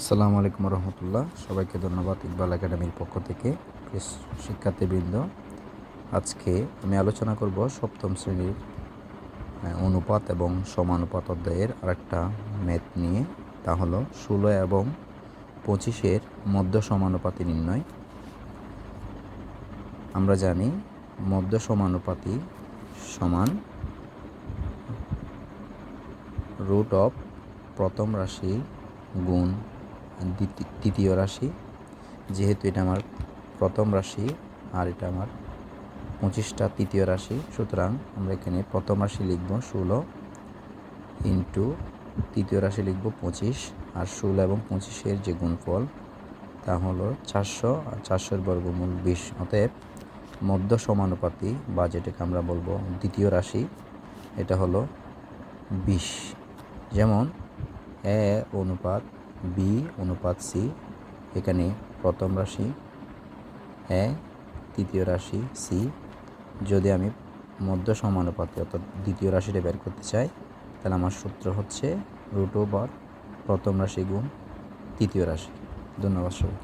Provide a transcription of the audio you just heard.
আসসালামু আলাইকুম রহমতুল্লাহ। সবাইকে ধন্যবাদ ইকবাল একাডেমির পক্ষ থেকে। শিক্ষার্থীবৃন্দ, আজকে আমি আলোচনা করব সপ্তম শ্রেণির অনুপাত এবং সমানুপাত অধ্যায়ের আরেকটা ম্যাথ নিয়ে। তা হলো ষোলো এবং পঁচিশের মধ্য সমানুপাতি নির্ণয়। আমরা জানি মধ্য সমানুপাতি সমান রুট অফ প্রথম রাশি গুণ দ্বিতি- তৃতীয় রাশি, যেহেতু এটা আমার প্রথম রাশি আর এটা আমার পঁচিশটা তৃতীয় রাশি, সুতরাং আমরা এখানে প্রথম রাশি লিখব ষোলো ইন্টু তৃতীয় রাশি লিখব পঁচিশ, আর ষোলো এবং পঁচিশের যে গুণফল তা হলো চারশো, আর চারশোর বর্গমূল বিশ, অতএব মধ্য সমানুপাতি বা যেটাকে আমরা বলব দ্বিতীয় রাশি, এটা হলো বিশ। যেমন এ অনুপাত বি অনুপাত সি, এখানে প্রথম রাশি, এ, তৃতীয় রাশি, সি। যদি আমি মধ্য সমানুপাতে অর্থাৎ দ্বিতীয় রাশিটা বের করতে চাই, তাহলে আমার সূত্র হচ্ছে রুট ওভার প্রথম রাশি গুণ তৃতীয় রাশি। ধন্যবাদ সবাই